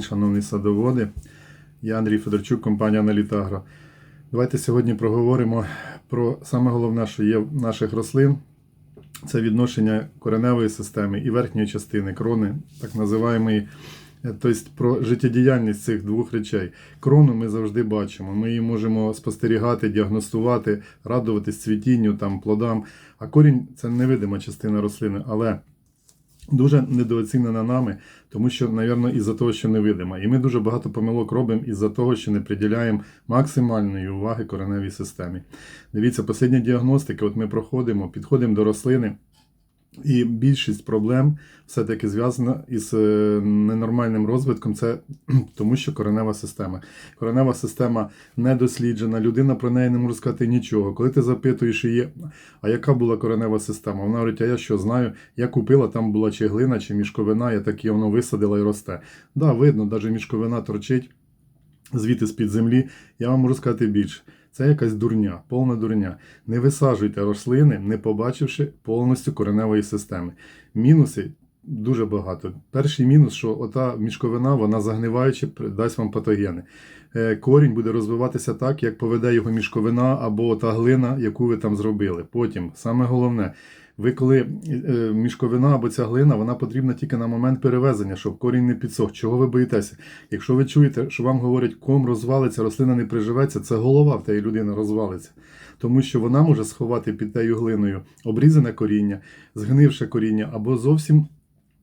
шановні садоводи. Я Андрій Федорчук, компанія Аналітагро. Давайте сьогодні проговоримо про саме головне, що є в наших рослин. Це відношення кореневої системи і верхньої частини крони, так називаємої. е, Тобто про життєдіяльність цих двох речей. Крону ми завжди бачимо. Ми її можемо спостерігати, діагностувати, радуватись цвітінню, там, плодам. А корінь це невидима частина рослини. Але дуже недооцінена нами, тому що, напевно, із-за того, що невидима. І ми дуже багато помилок робимо із-за того, що не приділяємо максимальної уваги кореневій системі. Дивіться, послідня діагностика, от ми проходимо, підходимо до рослини. І більшість проблем все-таки зв'язана із е, ненормальним розвитком. Це тому, що коренева система. Коренева система не досліджена, людина про неї не може сказати нічого. Коли ти запитуєш її, а яка була коренева система? Вона говорить, а я що знаю, я купила, там була чи глина, чи мішковина, я так її воно висадила і росте. Да, видно, навіть мішковина торчить звідти з-під землі. Я вам можу сказати більше. Це якась дурня, повна дурня. Не висаджуйте рослини, не побачивши повністю кореневої системи. Мінуси дуже багато. Перший мінус, що ота мішковина, вона загниваючи, дасть вам патогени. Е, Корінь буде розвиватися так, як поведе його мішковина або та глина, яку ви там зробили. Потім, саме головне, ви коли е, мішковина або ця глина, вона потрібна тільки на момент перевезення, щоб корінь не підсох. Чого ви боїтеся? Якщо ви чуєте, що вам говорять, ком розвалиться, рослина не приживеться, це голова в тієї людини розвалиться. Тому що вона може сховати під тею глиною обрізане коріння, згнивше коріння або зовсім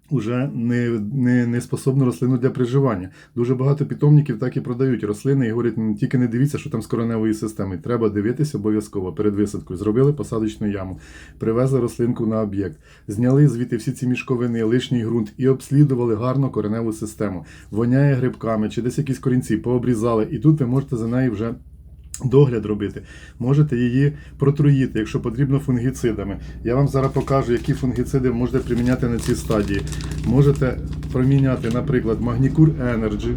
уже не, не, не способну рослину для приживання. Дуже багато питомників так і продають рослини і говорять, «Ну, тільки не дивіться, що там з кореневої системи. Треба дивитися обов'язково перед висадкою. Зробили посадочну яму, привезли рослинку на об'єкт, зняли звідти всі ці мішковини, лишній ґрунт і обслідували гарно кореневу систему. Воняє грибками чи десь якісь корінці пообрізали, і тут ви можете за нею вже. Догляд робити, можете її протруїти, якщо потрібно фунгіцидами. Я вам зараз покажу, які фунгіциди можете приміняти на цій стадії. Можете проміняти, наприклад, Магнікур Energy.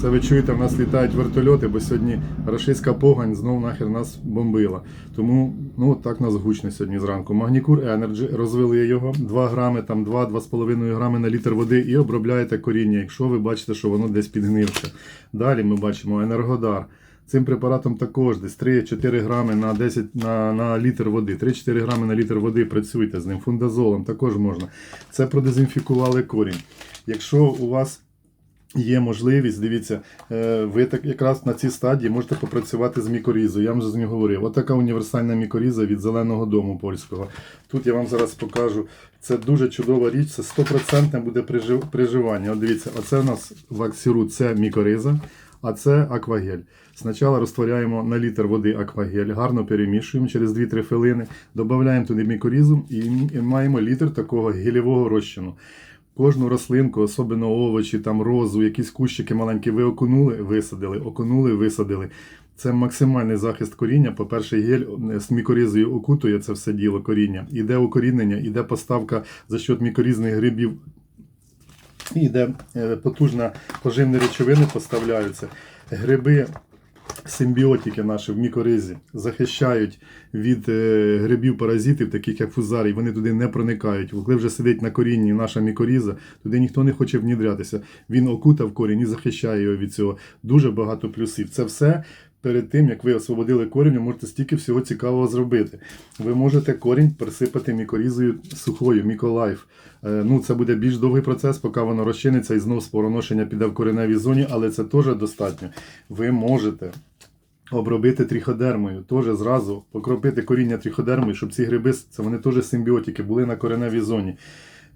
Це ви чуєте, в нас літають вертольоти, бо сьогодні рашистська погань знов нахер нас бомбила. Тому ну так нас гучно сьогодні зранку. Магнікур Energy, розвели його 2 грами, там 2-2,5 грами на літр води і обробляєте коріння, якщо ви бачите, що воно десь підгнивше. Далі ми бачимо Енергодар. Цим препаратом також десь 3-4 грами на 10 на, на літр води. 3-4 грами на літр води працюйте з ним. Фундазолом також можна. Це продезінфікували корінь. Якщо у вас є можливість, дивіться, е, ви так якраз на цій стадії можете попрацювати з мікорізою. Я вам вже з нього говорив. Отака універсальна мікоріза від зеленого дому польського. Тут я вам зараз покажу. Це дуже чудова річ, це 100% буде прижив- приживання. От дивіться, оце у нас ваксіру, це мікориза. А це аквагель. Спочатку розтворяємо на літр води аквагель, гарно перемішуємо через 2-3 хвилини, додаємо туди мікорізу і маємо літр такого гелєвого розчину. Кожну рослинку, особливо овочі, там розу, якісь кущики маленькі, ви окунули, висадили, окунули, висадили. Це максимальний захист коріння. По-перше, гель з мікорізою окутує це все діло коріння. Іде укорінення, іде поставка за счет мікорізних грибів і де е, потужна поживні речовини поставляються. Гриби, симбіотики наші в мікоризі захищають від е, грибів паразитів, таких як фузарій, вони туди не проникають. Коли вже сидить на корінні наша мікоріза, туди ніхто не хоче внідрятися. Він окутав корінь і захищає його від цього. Дуже багато плюсів. Це все. Перед тим, як ви освободили корінь, можете стільки всього цікавого зробити. Ви можете корінь присипати мікорізою сухою, міколайф. Е, Ну, це буде більш довгий процес, поки воно розчиниться і знов спороношення піде в кореневій зоні, але це теж достатньо. Ви можете обробити тріходермою, теж зразу покропити коріння тріходермою, щоб ці гриби, це вони теж симбіотики, були на кореневій зоні.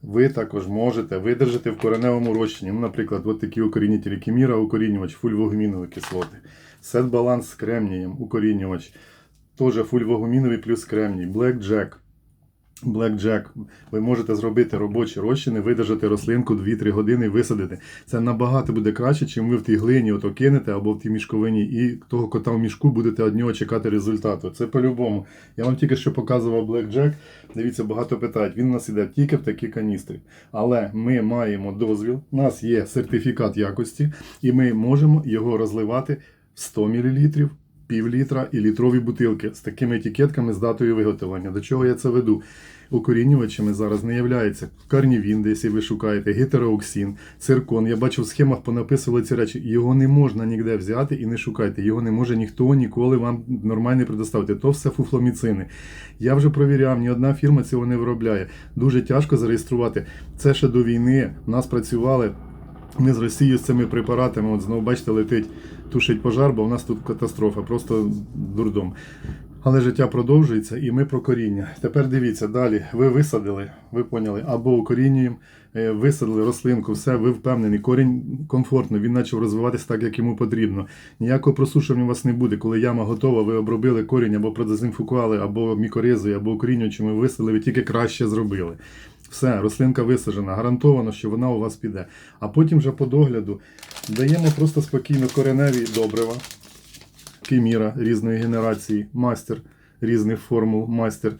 Ви також можете видержати в кореневому розчині. Ну, наприклад, от такі укорінителі кіміра, укорінювач, фульвогумінові кислоти. Сет баланс з кремнієм, укорінювач. Теж фульвогуміновий плюс кремній. Black Jack. Jack. Ви можете зробити робочі розчини, видержати рослинку 2-3 години і висадити. Це набагато буде краще, чим ви в тій глині ото кинете або в тій мішковині, і того кота в мішку будете від нього чекати результату. Це по-любому. Я вам тільки що показував Jack. Дивіться, багато питають. Він у нас іде тільки в такі каністри. Але ми маємо дозвіл, у нас є сертифікат якості, і ми можемо його розливати в 100 мл, пів літра і літрові бутилки з такими етикетками з датою виготовлення. До чого я це веду? укорінювачами зараз не являється карнівін, десь ви шукаєте, гетерооксин, циркон. Я бачу в схемах понаписували ці речі. Його не можна ніде взяти і не шукайте. Його не може ніхто ніколи вам нормально предоставити. То все фуфломіцини. Я вже провіряв, ні одна фірма цього не виробляє. Дуже тяжко зареєструвати. Це ще до війни. У нас працювали. Ми з Росією з цими препаратами, от знову бачите, летить, тушить пожар, бо в нас тут катастрофа, просто дурдом. Але життя продовжується і ми про коріння. Тепер дивіться, далі. Ви висадили, ви поняли, або укорінюємо, е, висадили рослинку, все, ви впевнені, корінь комфортно, він почав розвиватися так, як йому потрібно. Ніякого просушування у вас не буде. Коли яма готова, ви обробили корінь або продезінфікували, або мікоризою, або укорінюючими висадили, ви тільки краще зробили. Все, рослинка висаджена, гарантовано, що вона у вас піде. А потім вже по догляду даємо просто спокійно кореневі добрива, кіміра різної генерації, мастер різних формул, мастер,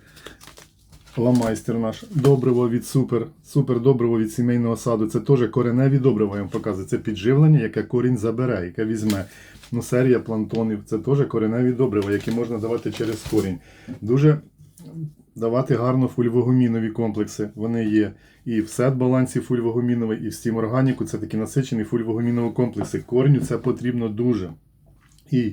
ламайстер наш, добриво від супер, супер добриво від сімейного саду. Це теж кореневі добрива, я вам показую. Це підживлення, яке корінь забере, яке візьме. Ну, серія плантонів, це теж кореневі добрива, які можна давати через корінь. Дуже давати гарно фульвогумінові комплекси. Вони є і в сет балансі фульвогуміновий, і в стім органіку це такі насичені фульвогумінові комплекси. Корню це потрібно дуже. І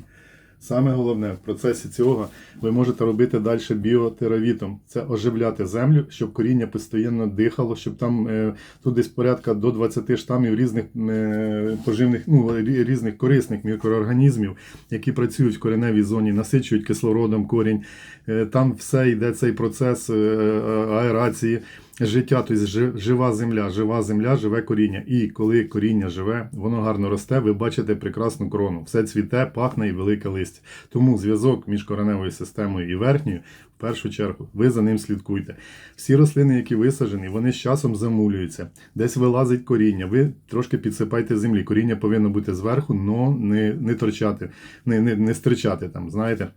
саме головне в процесі цього ви можете робити далі біотеравітом. Це оживляти землю, щоб коріння постійно дихало, щоб там е, тут десь порядка до 20 штамів різних е, поживних, ну, різних корисних мікроорганізмів, які працюють в кореневій зоні, насичують кислородом корінь. Е, Там все йде цей процес аерації. Життя, тобто жи- жива земля, жива земля, живе коріння. І коли коріння живе, воно гарно росте, ви бачите прекрасну крону. Все цвіте, пахне і велике листя. Тому зв'язок між кореневою системою і верхньою, в першу чергу, ви за ним слідкуйте. Всі рослини, які висаджені, вони з часом замулюються. Десь вилазить коріння. Ви трошки підсипайте землі. Коріння повинно бути зверху, але не, не торчати, не, не, не стричати там, знаєте.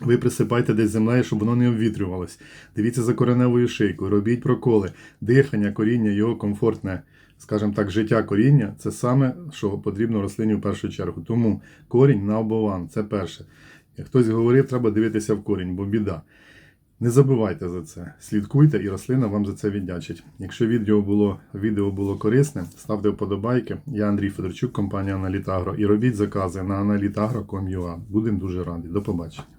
Ви присипайте десь землею, щоб воно не обвітрювалось. Дивіться за кореневою шийкою, робіть проколи, дихання, коріння, його комфортне, скажімо так, життя коріння це саме, що потрібно рослині в першу чергу. Тому корінь на обован, це перше. Як хтось говорив, треба дивитися в корінь, бо біда. Не забувайте за це. Слідкуйте, і рослина вам за це віддячить. Якщо відео було, відео було корисне, ставте вподобайки. Я Андрій Федорчук, компанія Аналітагро. І робіть закази на analitagro.com.ua. Будемо дуже раді. До побачення.